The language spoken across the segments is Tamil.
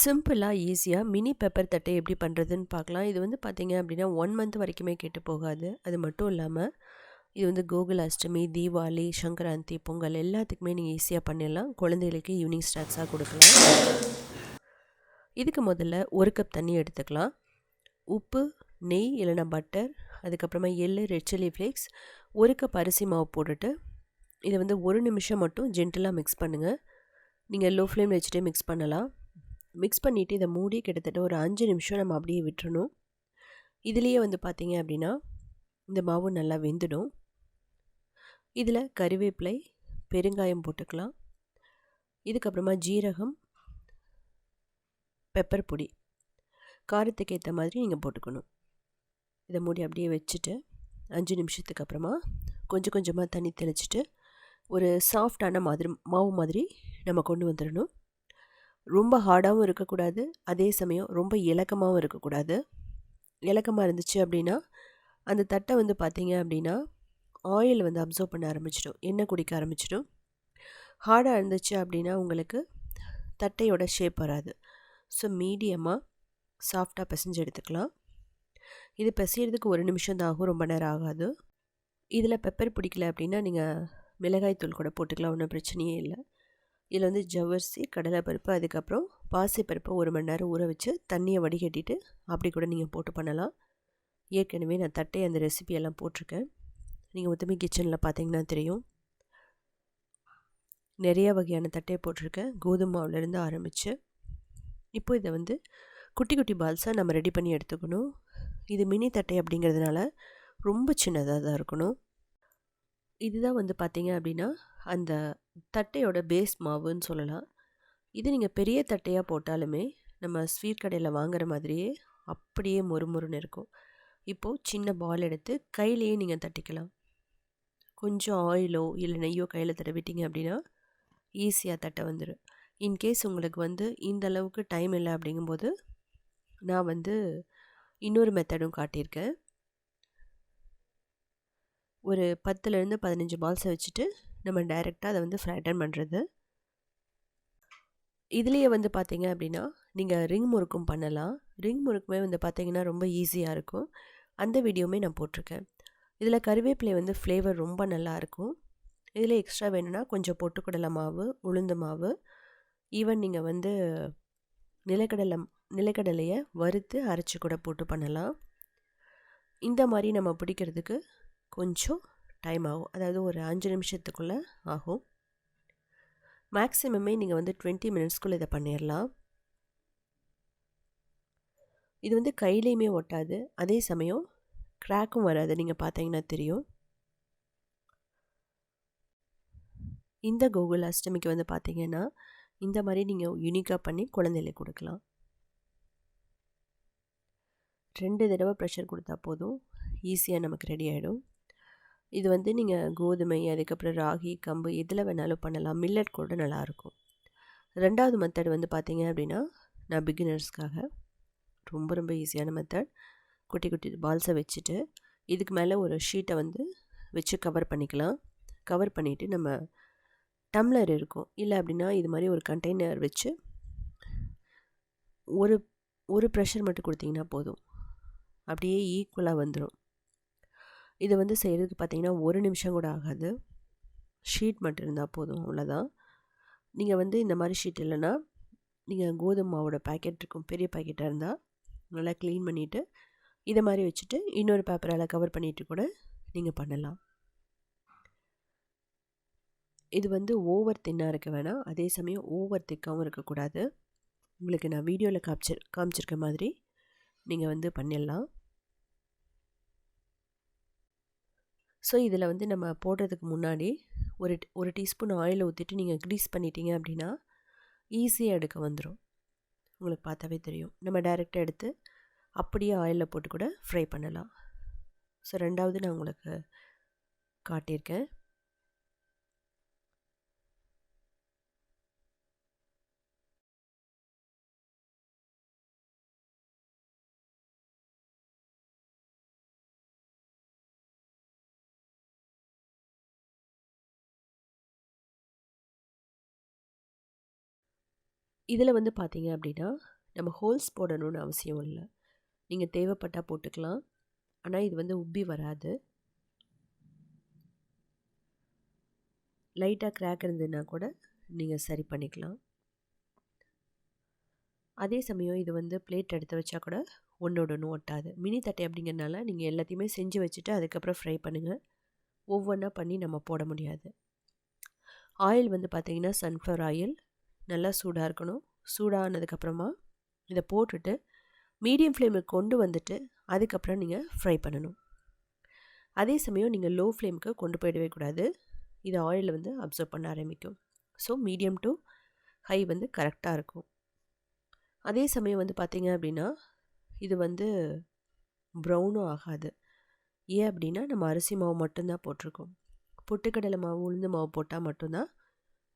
சிம்பிளாக ஈஸியாக மினி பெப்பர் தட்டை எப்படி பண்ணுறதுன்னு பார்க்கலாம். இது வந்து பார்த்திங்க அப்படின்னா ஒன் மந்த் வரைக்குமே கெட்டு போகாது. அது மட்டும் இல்லாமல் இது வந்து கோகுல் அஷ்டமி தீபாவளி சங்கராந்தி பொங்கல் எல்லாத்துக்குமே நீங்கள் ஈஸியாக பண்ணிடலாம். குழந்தைகளுக்கு ஈவினிங் ஸ்நாக்ஸாக கொடுக்கலாம். இதுக்கு முதல்ல ஒரு கப் தண்ணி எடுத்துக்கலாம். உப்பு நெய் இல்லைனா பட்டர் அதுக்கப்புறமா எள்ளு ரெட் சில்லி ஃப்ளேக்ஸ் ஒரு கப் அரிசி மாவு போட்டுட்டு இதை வந்து ஒரு நிமிஷம் மட்டும் ஜென்டலாக மிக்ஸ் பண்ணுங்கள் நீங்கள் லோ ஃப்ளேம் வச்சுட்டே மிக்ஸ் பண்ணலாம். மிக்ஸ் பண்ணிவிட்டு இதை மூடி கிட்டத்தட்ட ஒரு அஞ்சு நிமிஷம் நம்ம அப்படியே விட்டுறணும். இதுலேயே வந்து பார்த்திங்க அப்படின்னா இந்த மாவு நல்லா வெந்துடும். இதில் கறிவேப்பிலை பெருங்காயம் போட்டுக்கலாம். இதுக்கப்புறமா ஜீரகம் பெப்பர் பொடி. காரத்துக்கு ஏற்ற மாதிரி நீங்கள் போட்டுக்கணும். இதை மூடி அப்படியே வச்சுட்டு அஞ்சு நிமிஷத்துக்கு அப்புறமா கொஞ்சம் கொஞ்சமாக தண்ணி தெளிச்சிட்டு ஒரு சாஃப்டான மாதிரி மாவு மாதிரி நம்ம கொண்டு வந்துடணும். ரொம்ப ஹார்டாகவும் இருக்கக்கூடாது. அதே சமயம் ரொம்ப இலக்கமாகவும் இருக்கக்கூடாது. இலக்கமாக இருந்துச்சு அப்படின்னா அந்த தட்டை வந்து பார்த்திங்க அப்படின்னா ஆயில் வந்து அப்சர்வ் பண்ண ஆரம்பிச்சிடும். எண்ணெய் குடிக்க ஆரம்பிச்சிடும். ஹார்டாக இருந்துச்சு அப்படின்னா உங்களுக்கு தட்டையோட ஷேப் வராது. ஸோ மீடியமாக சாஃப்டாக பிசைஞ்சு எடுத்துக்கலாம். இது பிசையிறதுக்கு ஒரு நிமிஷம் தான் ஆகும். ரொம்ப நேரம் ஆகாது. இதில் பெப்பர் பிடிக்கல அப்படின்னா நீங்கள் மிளகாய் தூள் கூட போட்டுக்கலாம். ஒன்றும் பிரச்சனையே இல்லை. இதில் வந்து ஜவ்வரிசி கடலைப்பருப்பு அதுக்கப்புறம் பாசிப்பருப்பை ஒரு மணி நேரம் ஊற வச்சு தண்ணியை வடிகட்டிட்டு அப்படி கூட நீங்கள் போட்டு பண்ணலாம். ஏற்கனவே நான் தட்டை அந்த ரெசிபியெல்லாம் போட்டிருக்கேன். நீங்கள் ஒத்துமை கிச்சனில் பார்த்தீங்கன்னா தெரியும். நிறைய வகையான தட்டையை போட்டிருக்கேன். கோதுமை மாவுலேருந்து ஆரம்பித்து இப்போ இதை வந்து குட்டி குட்டி பால்ஸாக நம்ம ரெடி பண்ணி எடுத்துக்கணும். இது மினி தட்டை அப்படிங்கிறதுனால ரொம்ப சின்னதாக தான் இருக்கணும். இதுதான் வந்து பார்த்திங்க அப்படின்னா அந்த தட்டையோட பேஸ் மாவுன்னு சொல்லலாம். இது நீங்கள் பெரிய தட்டையாக போட்டாலுமே நம்ம ஸ்வீட் கடையில் வாங்குற மாதிரியே அப்படியே மொறுமொறுன்னு இருக்கும். இப்போது சின்ன பால் எடுத்து கையிலையே நீங்கள் தட்டிக்கலாம். கொஞ்சம் ஆயிலோ இல்லை நெய்யோ கையில் தடவிட்டீங்க அப்படின்னா ஈஸியாக தட்ட வந்துடும் இன்கேஸ் உங்களுக்கு வந்து இந்த அளவுக்கு டைம் இல்லை அப்படிங்கும்போது நான் வந்து இன்னொரு மெத்தடும் காட்டியிருக்கேன். ஒரு பத்துலேருந்து பதினஞ்சு பால்ஸை வச்சுட்டு நம்ம டைரெக்டாக அதை வந்து ஃப்ரைட்டன் பண்ணுறது இதுலேயே வந்து பார்த்தீங்க அப்படின்னா நீங்கள் ரிங் முறுக்கும் பண்ணலாம். ரிங் முறுக்குமே வந்து பார்த்தீங்கன்னா ரொம்ப ஈஸியாக இருக்கும். அந்த வீடியோவுமே நான் போட்டிருக்கேன். இதில் கருவேப்பிலை வந்து ஃப்ளேவர் ரொம்ப நல்லாயிருக்கும் இதில் எக்ஸ்ட்ரா வேணும்னா கொஞ்சம் பொட்டுக்கடலை மாவு உளுந்து மாவு ஈவன் நீங்கள் வந்து நிலக்கடலை நிலக்கடலையை வறுத்து அரைச்சி கூட போட்டு பண்ணலாம். இந்த மாதிரி நம்ம பிடிக்கிறதுக்கு கொஞ்சம் டைம் ஆகும். அதாவது ஒரு அஞ்சு நிமிஷத்துக்குள்ளே ஆகும். மேக்ஸிமமே நீங்கள் வந்து டுவெண்ட்டி மினிட்ஸ்க்குள்ளே இதை பண்ணிடலாம் இது வந்து கையிலையுமே ஒட்டாது. அதே சமயம் க்ராக்கும் வராது. நீங்கள் பார்த்தீங்கன்னா தெரியும். இந்த கோகுல் அஷ்டமிக்கு வந்து பார்த்தீங்கன்னா இந்த மாதிரி நீங்கள் யூனிக்காக பண்ணி குழந்தைகளுக்கு கொடுக்கலாம். ரெண்டு தடவை ப்ரெஷர் கொடுத்தா போதும். ஈஸியாக நமக்கு ரெடி ஆகிடும் இது வந்து நீங்கள் கோதுமை அதுக்கப்புறம் ராகி கம்பு எதில் வேணாலும் பண்ணலாம். மில்லட் கூட நல்லாயிருக்கும். ரெண்டாவது மெத்தட் வந்து பார்த்தீங்க அப்படின்னா நான் பிகினர்ஸ்க்காக ரொம்ப ரொம்ப ஈஸியான மெத்தட் குட்டி குட்டி பால்ஸை வச்சுட்டு இதுக்கு மேலே ஒரு ஷீட்டை வந்து வச்சு கவர் பண்ணிக்கலாம். கவர் பண்ணிவிட்டு நம்ம டம்ளர் இருக்கும். இல்லை அப்படின்னா இது மாதிரி ஒரு கண்டெய்னர் வச்சு ஒரு ஒரு ப்ரெஷர் மட்டும் கொடுத்தீங்கன்னா போதும். அப்படியே ஈக்குவலாக வந்துடும் இது வந்து செய்கிறதுக்கு பார்த்திங்கன்னா ஒரு நிமிஷம் கூட ஆகாது. ஷீட் மட்டும் இருந்தால் போதும் அவ்வளோதான் நீங்கள் வந்து இந்த மாதிரி ஷீட் இல்லைன்னா நீங்கள் கோதுமை மாவோட பேக்கெட் இருக்கும் பெரிய பேக்கெட்டாக இருந்தால் நல்லா க்ளீன் பண்ணிவிட்டு இதை மாதிரி வச்சுட்டு இன்னொரு பேப்பரால் கவர் பண்ணிவிட்டு கூட நீங்கள் பண்ணலாம். இது வந்து ஓவர் தின்னாக இருக்க வேணாம். அதே சமயம் ஓவர் திக்காகவும் இருக்கக்கூடாது உங்களுக்கு நான் வீடியோவில் காமிச்சிரு காமிச்சிருக்க மாதிரி நீங்கள் வந்து பண்ணிடலாம். ஸோ இதில் வந்து நம்ம போடுறதுக்கு முன்னாடி ஒரு ஒரு டீஸ்பூன் ஆயில் ஊற்றிட்டு நீங்கள் க்ரீஸ் பண்ணிட்டீங்க அப்படின்னா ஈஸியாக எடுக்க வந்துடும் உங்களுக்கு பார்த்தாவே தெரியும். நம்ம டைரெக்டாக எடுத்து அப்படியே ஆயிலில் போட்டு கூட ஃப்ரை பண்ணலாம். ஸோ ரெண்டாவது நான் உங்களுக்கு காட்டியிருக்கேன். இதில் வந்து பார்த்தீங்க அப்படின்னா நம்ம ஹோல்ஸ் போடணும்னு அவசியம் இல்லை. நீங்கள் தேவைப்பட்டால் போட்டுக்கலாம். ஆனால் இது வந்து உப்பி வராது. லைட்டாக கிராக் இருந்ததுன்னா கூட நீங்கள் சரி பண்ணிக்கலாம். அதே சமயம் இது வந்து பிளேட் எடுத்து வச்சா கூட ஒன்றோட ஒன்று ஒட்டாது. மினி தட்டை அப்படிங்கிறனால நீங்கள் எல்லாத்தையுமே செஞ்சு வச்சுட்டு அதுக்கப்புறம் ஃப்ரை பண்ணுங்கள் ஒவ்வொன்றா பண்ணி நம்ம போட முடியாது. ஆயில் வந்து பார்த்திங்கன்னா சன்ஃப்ளவர் ஆயில் நல்லா சூடாக இருக்கணும். சூடானதுக்கப்புறமா இதை போட்டுட்டு மீடியம் ஃப்ளேமுக்கு கொண்டு வந்துட்டு அதுக்கப்புறம் நீங்கள் ஃப்ரை பண்ணணும். அதே சமயம் நீங்கள் லோ ஃப்ளேமுக்கு கொண்டு போயிடவே கூடாது. இது ஆயிலில் வந்து அப்சர்வ் பண்ண ஆரம்பிக்கும். ஸோ மீடியம் டு ஹை வந்து கரெக்டாக இருக்கும். அதே சமயம் வந்து பார்த்திங்க அப்படின்னா இது வந்து ப்ரௌனும் ஆகாது. ஏன் அப்படின்னா நம்ம அரிசி மாவு மட்டும்தான் போட்டிருக்கோம். பொட்டுக்கடலை மாவு உளுந்து மாவு போட்டால் மட்டும்தான்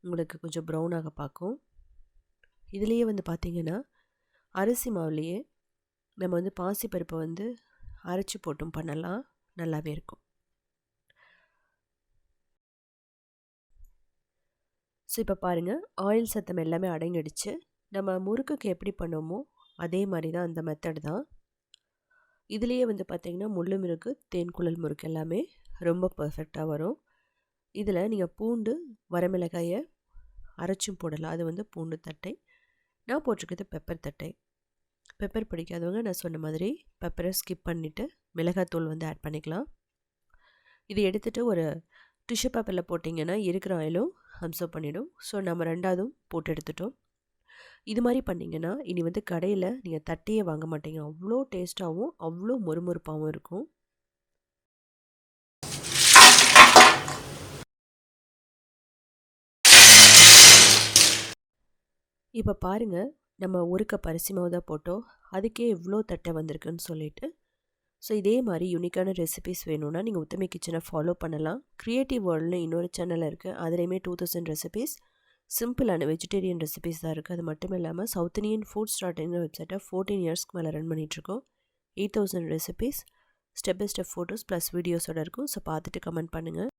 உங்களுக்கு கொஞ்சம் ப்ரௌனாக பார்க்கும். இதுலேயே வந்து பார்த்திங்கன்னா அரிசி மாவுலேயே நம்ம வந்து பாசிப்பருப்பை வந்து அரைச்சி போட்டும். பண்ணலாம். நல்லாவே இருக்கும். ஸோ இப்போ பாருங்கள் ஆயில் சத்தம் எல்லாமே அடங்கிடுச்சு. நம்ம முறுக்குக்கு எப்படி பண்ணோமோ அதே மாதிரி தான் அந்த மெத்தட் தான். இதுலேயே வந்து பார்த்திங்கன்னா முள்ளு முறுக்கு தேன்குழல் முறுக்கு எல்லாமே ரொம்ப பர்ஃபெக்டாக வரும். இதில் நீங்கள் பூண்டு வரமிளகாயை அரைச்சும் போடலாம். அது வந்து பூண்டு தட்டை. நான் போட்டிருக்கிறது பெப்பர் தட்டை. பெப்பர் பிடிக்காதவங்க நான் சொன்ன மாதிரி பெப்பரை ஸ்கிப் பண்ணிவிட்டு மிளகாத்தூள் வந்து ஆட் பண்ணிக்கலாம். இது எடுத்துகிட்டு ஒரு டிஷ்யூ பேப்பரில் போட்டிங்கன்னா இருக்கிற ஆயிலும் அப்சர்வ் பண்ணிவிடும் ஸோ நம்ம ரெண்டாவதும் போட்டு எடுத்துட்டோம். இது மாதிரி பண்ணிங்கன்னா இனி வந்து கடையில் நீங்கள் தட்டியே வாங்க மாட்டீங்க. அவ்வளோ டேஸ்ட்டாகவும் அவ்வளோ மொறுமொறுப்பாகவும் இருக்கும். இப்போ பாருங்கள் நம்ம ஒரு கப் அரிசி மாவு தான் போட்டோம். அதுக்கே எவ்வளோ தட்டை வந்திருக்குன்னு சொல்லிட்டு. ஸோ இதே மாதிரி யூனிக்கான ரெசிபிஸ் வேணும்னா நீங்கள் உத்தமி கிச்சனை ஃபாலோ பண்ணலாம். க்ரியேட்டிவ் வேர்ல்டுன்னு இன்னொரு சேனல் இருக்குது அதுலேயுமே டூ தௌசண்ட் ரெசிபீஸ் சிம்பிளான வெஜிடேரியன் ரெசிபிஸ் தான் இருக்குது அது மட்டும் இல்லாமல் சவுத் இந்தியன் ஃபுட் ஸ்டார்டிங்கிற வெப்சைட்டை ஃபோர்டீன் இயர்ஸ்க்கு மேலே ரன் பண்ணிகிட்ருக்கோம் eight thousand recipes step by step photos plus வீடியோஸோட இருக்கும். ஸோ பார்த்துட்டு கமெண்ட் பண்ணுங்கள்